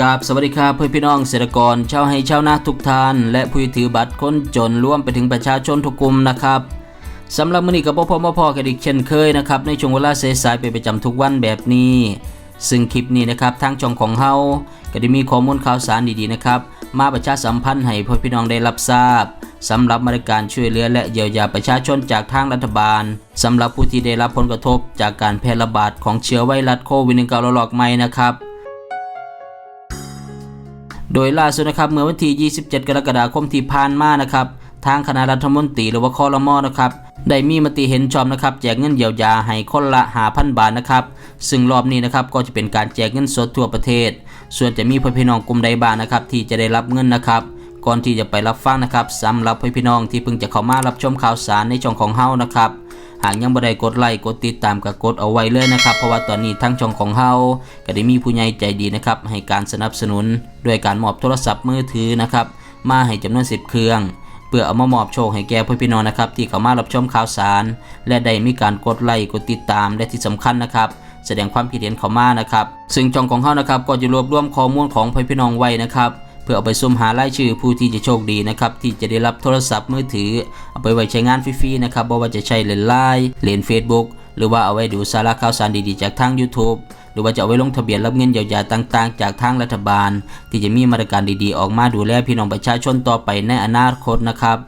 กับสวัสดีครับเพื่อนพี่น้องเกษตรกรชาวให้ชาวนาทุกท่าน และผู้ถือบัตรคนจนร่วมไปถึงประชาชนทุกกลุ่มนะครับสำหรับมื้อนี้กับพ่อพ่อมาพ่อกันอีกเช่นเคยนะครับในช่วงเวลาสายๆเป็นประจำทุกวันแบบนี้ ซึ่งคลิปนี้นะครับทางช่องของเฮาก็ได้มีข้อมูลข่าวสารดีๆนะครับมาประชาสัมพันธ์ให้พ่อพี่น้องได้รับทราบสำหรับมาตรการช่วยเหลือและเยียวยาประชาชนจากทางรัฐบาลสำหรับผู้ที่ได้รับผลกระทบจากการแพร่ระบาดของเชื้อไวรัสโควิด -19 ระลอกใหม่นะครับ โดยล่าสุดนะครับเมื่อวันที่ 27 กรกฎาคมที่ผ่านมานะครับทางคณะรัฐมนตรีหรือว่าคอรมอนะครับได้มีมติเห็นชอบนะครับแจกเงินเยียวยาให้คนละ5,000บาทนะครับซึ่งรอบนี้นะครับก็จะเป็นการแจกเงินสดทั่วประเทศ ส่วนจะมีพ่อพี่น้องกลุ่มใดบ้างนะครับที่จะได้รับเงินนะครับ ก่อนที่จะไปรับฟังนะครับสำหรับพ่อพี่น้องที่เพิ่งจะเข้ามารับชมข่าวสารในช่องของเฮานะครับ หากยังบ่ได้กดไลค์กดติดตามก็กดเอาไว้เลยนะครับ เพราะว่าตอนนี้ทั้งช่องของเฮาก็ได้มีผู้ใหญ่ใจดีนะครับให้การสนับสนุนด้วยการมอบโทรศัพท์มือถือนะครับมาให้จำนวน 10 เครื่องเพื่อเอามามอบโชคให้แก่พี่พี่น้องนะครับที่เข้ามารับชมข่าวสาร และได้มีการกดไลค์กดติดตามและที่สำคัญนะครับแสดงความคิดเห็นเข้ามานะครับ ซึ่งช่องของเฮานะครับก็จะรวบรวมข้อมูลของพี่พี่น้องไว้นะครับ เพื่อเอาไปซุ่มหารายชื่อผู้ที่จะโชคดีนะครับที่จะได้รับโทรศัพท์มือถือ เอาไปไว้ใช้งานฟรีๆนะครับบ่ว่าจะใช้เล่นไลน์เล่น Facebook หรือว่าเอาไว้ดูสาระข่าวสารดีๆจากทาง YouTube หรือว่าจะเอาไว้ลงทะเบียนรับเงินเยียวยาต่างๆ จากทางรัฐบาล ที่จะมีมาตรการดีๆ ออกมาดูแลพี่น้องประชาชนต่อไปในอนาคตนะครับ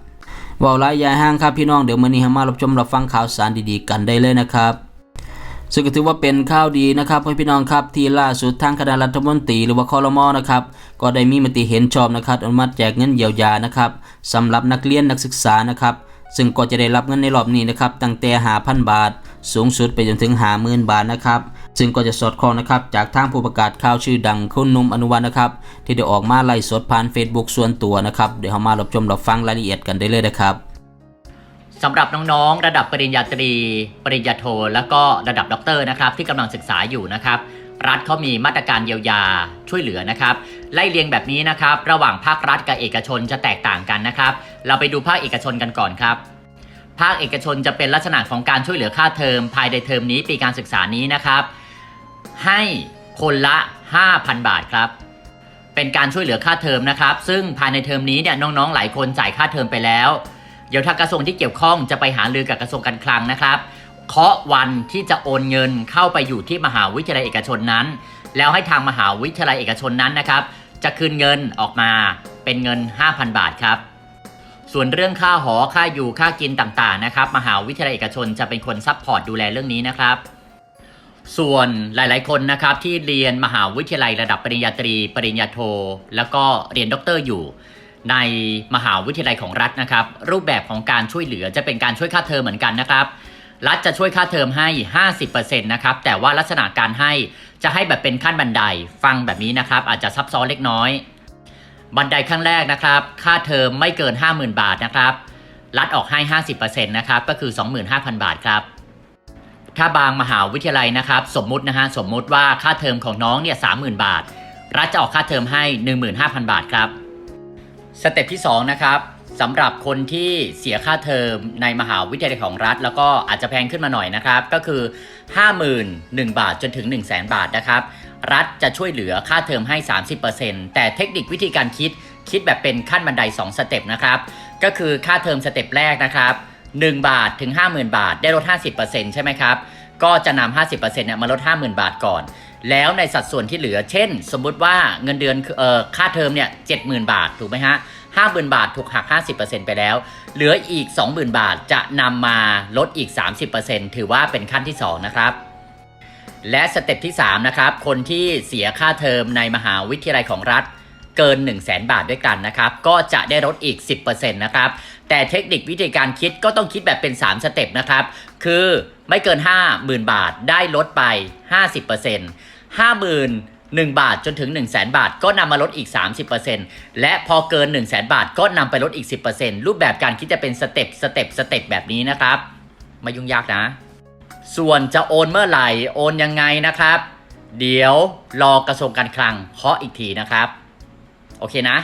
ว่าหลายยายห้างครับพี่น้องเดี๋ยวมื้อนี้เรามารับชมรับฟังข่าวสารดีๆ กันได้เลยนะครับ ซึ่งก็ถือว่าเป็นข่าวดีนะครับพ่อพี่น้องครับที่ล่าสุดทางคณะรัฐมนตรีหรือว่าคอรมอนะครับก็ได้มีมติเห็นชอบนะครับอนุมัติแจกเงินเยียวยานะครับสำหรับนักเรียนนักศึกษานะครับซึ่งก็จะได้รับเงินในรอบนี้นะครับตั้งแต่5,000บาท สูงสุดไปจนถึง50,000บาทนะครับซึ่งก็จะสอดคล้องนะครับจากทางผู้ประกาศข่าวชื่อดังคุณนุ่มอนุวัฒน์นะครับที่ได้ออกมาไล่สดผ่าน Facebook ส่วนตัวนะครับเดี๋ยวเรามารับชมรับฟังรายละเอียดกันได้เลยนะครับ สำหรับน้องๆ ระดับปริญญาตรี ปริญญาโท แล้วก็ระดับด็อกเตอร์นะครับที่กำลังศึกษาอยู่นะครับรัฐเขามีมาตรการเยียวยาช่วยเหลือนะครับ ไล่เรียงแบบนี้นะครับ ระหว่างภาครัฐกับเอกชนจะแตกต่างกันนะครับ เราไปดูภาคเอกชนกันก่อนครับ ภาคเอกชนจะเป็นลักษณะของการช่วยเหลือค่าเทอมภายในเทอมนี้ปีการศึกษานี้นะครับ ให้คนละ 5,000 บาทครับ เป็นการช่วยเหลือค่าเทอมนะครับ ซึ่งภายในเทอมนี้เนี่ยน้องๆ หลายคนจ่ายค่าเทอมไปแล้ว เดี๋ยวทางกระทรวงที่เกี่ยวข้องจะไปหารือกับกระทรวงการคลังนะครับเคาะวันที่จะโอนเงินเข้าไปอยู่ที่มหาวิทยาลัยเอกชนนั้น แล้วให้ทางมหาวิทยาลัยเอกชนนั้นนะครับ จะคืนเงินออกมาเป็นเงิน 5,000 บาทครับ ส่วนเรื่องค่าหอค่าอยู่ค่ากินต่างๆนะครับ มหาวิทยาลัยเอกชนจะเป็นคนซัพพอร์ตดูแลเรื่องนี้นะครับ ส่วนหลายๆคนนะครับที่เรียนมหาวิทยาลัยระดับปริญญาตรี ปริญญาโท แล้วก็เรียนด็อกเตอร์อยู่ ในมหาวิทยาลัยของรัฐนะครับ รูปแบบของการช่วยเหลือจะเป็นการช่วยค่าเทอมเหมือนกันนะครับ รัฐจะช่วยค่าเทอมให้ 50%นะครับ แต่ว่าลักษณะการให้จะให้แบบเป็นขั้นบันได ฟังแบบนี้นะครับ อาจจะซับซ้อนเล็กน้อย บันไดขั้นแรกนะครับ ค่าเทอมไม่เกิน 50,000 บาทนะครับ รัฐออกให้ 50%นะครับ ก็คือ 25,000 บาทครับ ถ้าบางมหาวิทยาลัยนะครับ สมมุตินะฮะ สมมุติว่าค่าเทอมของน้องเนี่ย 30,000 บาท รัฐจะออกค่าเทอมให้ 15,000 บาทครับ สเต็ปที่2นะครับสำหรับคนที่เสียค่าเทอมในมหาวิทยาลัยของรัฐ แล้วก็อาจจะแพงขึ้นมาหน่อยนะครับ ก็คือ 51,000 บาทจนถึง 1 0 0 0 0 0 บาทนะครับ รัฐจะช่วยเหลือค่าเทอมให้ 30%แต่เทคนิควิธีการคิดคิดแบบเป็นขั้นบันได 2 สเต็ปนะครับ ก็คือค่าเทอมสเต็ปแรกนะครับ 1 บาทถึง 50,000 บาทได้ลด 50%ใช่ไหมครับ ก็จะนำ50%เนี่ยมาลด 50,000 บาทก่อน แล้วในสัดส่วนที่เหลือ เช่น สมมุติว่าเงินเดือนเอ่อค่าเทอมเนี่ยเจ็ดหมื่นบาทถูกไหมฮะห้าหมื่นบาทถูกหัก 50%ไปแล้ว เหลืออีก 20,000 บาทจะนำมาลดอีก 30%ถือว่าเป็นขั้นที่ 2 นะครับ และสเต็ปที่ 3 นะครับ คนที่เสียค่าเทอมในมหาวิทยาลัยของรัฐ เกิน 1 0 0 0 0แบาทด้วยกันนะครับ ก็จะได้ลดอีก 10%นะครับ แต่เทคนิควิธีการคิดก็ต้องคิดแบบเป็น 3 สเต็ปนะครับ คือไม่เกิน 50,000 บาทได้ลดไป 50% 50,000 1 บาทจนถึง 1 0 0 0 0แบาท ก็นำมาลดอีก 30%และพอเกิน 1 0 0 0 0แบาท ก็นำไปลดอีก 10%รูปแบบการคิดจะเป็นสเต็ปสเต็ปสเต็ปแบบนี้นะครับไม่ยุ่งยากนะ ส่วนจะโอนเมื่อไหร่ โอนยังไงนะครับ เดี๋ยวรอกระทรวงการคลังเคาะอีกทีนะครับ โอเคนะ